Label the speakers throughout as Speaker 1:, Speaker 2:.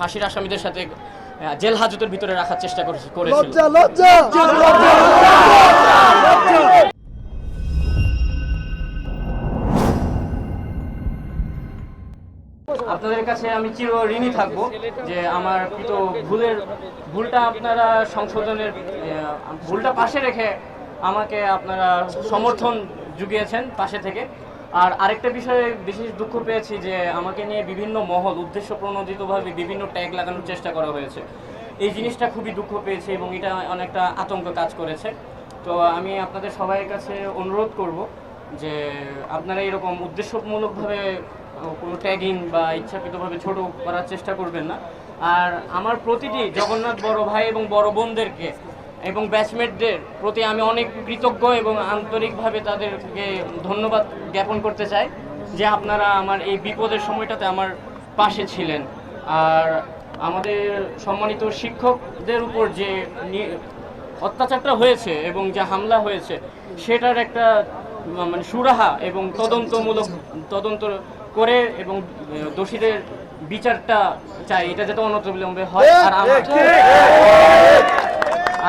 Speaker 1: ফাঁসির আসামিদের সাথে জেল হাজতের ভিতরে রাখার চেষ্টা করেছে করেছিল। আপনাদের কাছে আমি চির ঋণী থাকব যে আমার কৃত ভুলের ভুলটা আপনারা সংশোধনের ভুলটা পাশে রেখে আমাকে আপনারা সমর্থন জুগিয়েছেন পাশে থেকে। আর আরেকটা বিষয়ে বিশেষ দুঃখ পেয়েছি যে আমাকে নিয়ে বিভিন্ন মহল উদ্দেশ্য প্রণোদিতভাবে বিভিন্ন ট্যাগ লাগানোর চেষ্টা করা হয়েছে। এই জিনিসটা খুবই দুঃখ পেয়েছে এবং এটা অনেকটা আতঙ্ক কাজ করেছে। তো আমি আপনাদের সবাইয়ের কাছে অনুরোধ করব যে আপনারা এরকম উদ্দেশ্যমূলকভাবে কোনো ট্যাগিং বা ইচ্ছাকৃতভাবে ছোট করার চেষ্টা করবেন না। আর আমার প্রতিটি জগন্নাথ বড় ভাই এবং বড় বোনদেরকে এবং ব্যাচমেটদের প্রতি আমি অনেক কৃতজ্ঞ এবং আন্তরিকভাবে তাদেরকে ধন্যবাদ জ্ঞাপন করতে চাই যে আপনারা আমার এই বিপদের সময়টাতে আমার পাশে ছিলেন। আর আমাদের সম্মানিত শিক্ষকদের উপর যে অত্যাচারটা হয়েছে এবং যে হামলা হয়েছে সেটার একটা মানে সুরাহা এবং তদন্তমূলক তদন্ত করে এবং দোষীদের বিচারটা চাই। এটা যাতে অনতবিলম্বে হয়। আর আমার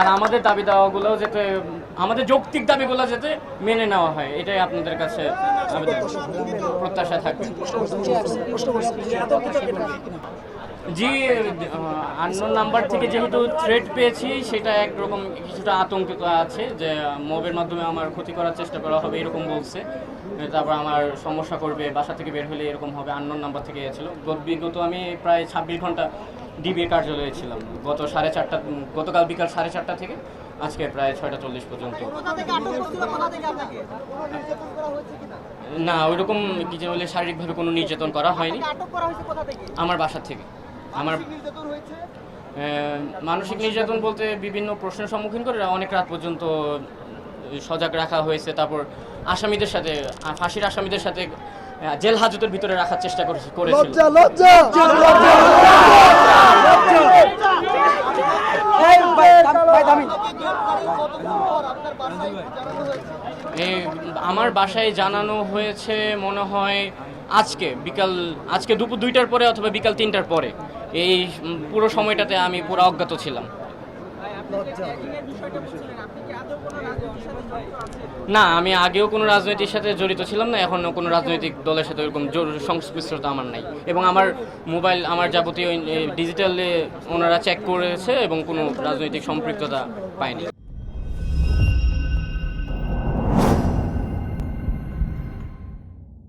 Speaker 1: আর আমাদের দাবি দাওয়াগুলো যাতে, আমাদের যৌক্তিক দাবিগুলো যাতে মেনে নেওয়া হয়, এটাই আপনাদের কাছে প্রত্যাশা থাকবে। জি আননোন নাম্বার থেকে যেহেতু থ্রেট পেয়েছি, সেটা একরকম কিছুটা আতঙ্কিত আছে যে মবের মাধ্যমে আমার ক্ষতি করার চেষ্টা করা হবে, এরকম বলছে। তারপর আমার সমস্যা করবে, বাসা থেকে বের হলে এরকম হবে আননোন নাম্বার থেকে গেছিল। বিগত আমি প্রায় ছাব্বিশ ঘণ্টা ডিবিএ কার্যালয়ে ছিলাম। গত সাড়ে চারটা, গতকাল বিকাল সাড়ে চারটা থেকে আজকে প্রায় ছয়টা চল্লিশ পর্যন্ত। না, ওইরকম কি যে বলে শারীরিকভাবে কোনো নির্যাতন করা হয়নি। আমার বাসা থেকে। আমার
Speaker 2: মানসিক নির্যাতন
Speaker 1: বলতে বিভিন্ন প্রশ্নের সম্মুখীন করে অনেক রাত পর্যন্ত সজাগ রাখা হয়েছে। তারপর আসামিদের সাথে, ফাঁসির আসামিদের সাথে জেল হাজতের ভিতরে রাখার চেষ্টা করেছে করেছিল। আমার বাসায় জানানো হয়েছে মনে হয় আজকে বিকাল আজকে দুপুর দুইটার পরে অথবা বিকাল তিনটার পরে। এই পুরো সময়টাতে আমি পুরো অজ্ঞাত ছিলাম। না, আমি আগেও কোনো রাজনৈতিক সাথে জড়িত ছিলাম না এখনও কোনো রাজনৈতিক দলের সাথে ওরকম সংশ্লিষ্টতা আমার নাই। এবং আমার মোবাইল, আমার যাবতীয় ডিজিটালে ওনারা চেক করেছে এবং কোনো রাজনৈতিক সম্পৃক্ততা পায়নি।